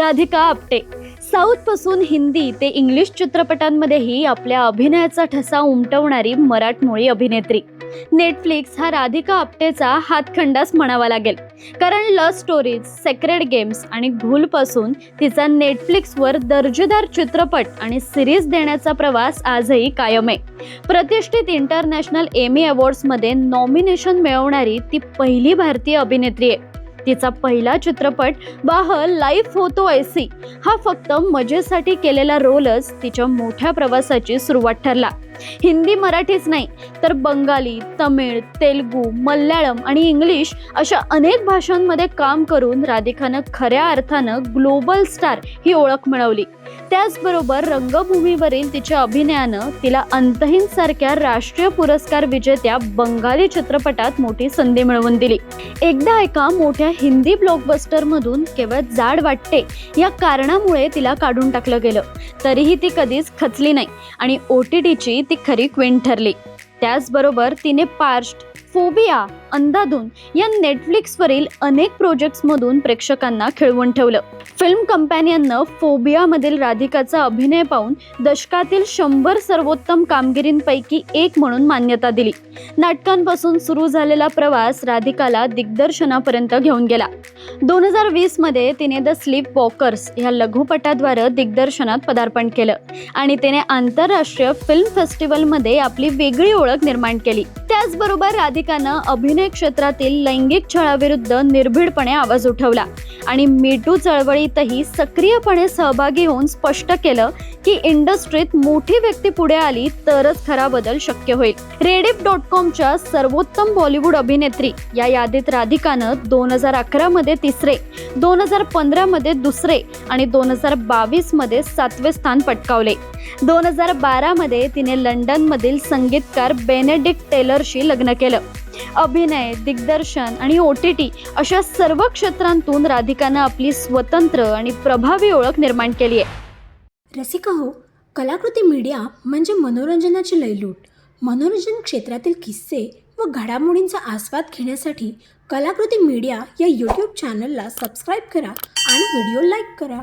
राधिका आपटे. साऊथपासून हिंदी ते इंग्लिश चित्रपटांमध्येही आपल्या अभिनयाचा ठसा उमटवणारी मराठमोळी अभिनेत्री. नेटफ्लिक्स हा राधिका आपटेचा हातखंडाच म्हणावा लागेल. कारण लव्ह स्टोरीज सेक्रेड गेम्स आणि भूलपासून तिचा नेटफ्लिक्सवर दर्जेदार चित्रपट आणि सिरीज देण्याचा प्रवास आजही कायम आहे. प्रतिष्ठित इंटरनॅशनल एमी अवॉर्ड्समध्ये नॉमिनेशन मिळवणारी ती पहिली भारतीय अभिनेत्री आहे. तिचा पहिला चित्रपट बाहल लाईफ होतो ऐसी. हा फक्त मजेसाठी केलेला रोलच तिच्या मोठ्या प्रवासाची सुरुवात ठरला. हिंदी मराठीच नाही तर बंगाली तमिळ तेलगू मल्याळम आणि इंग्लिश अशा अनेक भाषांमध्ये काम करून राधिकानं खऱ्या अर्थानं ग्लोबल स्टार ही ओळख मिळवली. त्याचबरोबर रंगभूमीवरील तिच्या अभिनयानं तिला अंतहीन सारख्या राष्ट्रीय पुरस्कार विजेत्या बंगाली चित्रपटात मोठी संधी मिळवून दिली. एकदा एका मोठ्या हिंदी ब्लॉकबस्टरमधून केवळ जाड वाटते या कारणामुळे तिला काढून टाकलं गेलं. तरीही ती कधीच खचली नाही आणि ओ टी टीची ती खरी क्वीन ठरली. त्याचबरोबर तिने पार्स्ट फोबिया अंधाधून या नेटफ्लिक्सवरील अनेक प्रोजेक्ट्समधून प्रेक्षकांना खिळवून ठेवलं. फिल्म कंपॅनियननं फोबियामधील राधिकाचा अभिनय पाहून दशकातील शंभर सर्वोत्तम कामगिरींपैकी एक म्हणून मान्यता दिली. नाटकांपासून सुरू झालेला प्रवास राधिकाला दिग्दर्शनापर्यंत घेऊन गेला. दोन हजार वीसमध्ये तिने द स्लीप वॉकर्स ह्या लघुपटाद्वारे दिग्दर्शनात पदार्पण केलं आणि तिने आंतरराष्ट्रीय फिल्म फेस्टिवलमध्ये आपली वेगळी ओळख निर्माण केली. त्याचबरोबर राधिकानं अभिनय क्षेत्रातील लैंगिक छळाविरुद्ध निर्भीडपणे आवाज उठवला. आणि मीटू चळवळीतही सक्रियपणे सहभागी होऊन स्पष्ट केलं की इंडस्ट्रीत मोठी व्यक्ती पुढे आली तरच खरा बदल शक्य होईल. रेडिफ डॉट कॉमच्या सर्वोत्तम बॉलिवूड अभिनेत्री या यादीत राधिकानं दोन हजार अकरामध्ये तिसरे दोन हजार पंधरामध्ये दुसरे आणि दोन हजार बावीसमध्ये सातवे स्थान पटकावले. दोन हजार बारामध्ये तिने लंडनमधील संगीतकार बेनेडिक्ट टेलरशी लग्न केलं. अभिनय दिग्दर्शन आणि ओ टी टी अशा सर्व क्षेत्रांतून राधिकानं आपली स्वतंत्र आणि प्रभावी ओळख निर्माण केली आहे. रसिका हो कलाकृती मीडिया म्हणजे मनोरंजनाची लयलूट. मनोरंजन क्षेत्रातील किस्से व घडामोडींचा आस्वाद घेण्यासाठी कलाकृती मीडिया या यूट्यूब चॅनलला सबस्क्राईब करा आणि व्हिडिओ लाईक करा.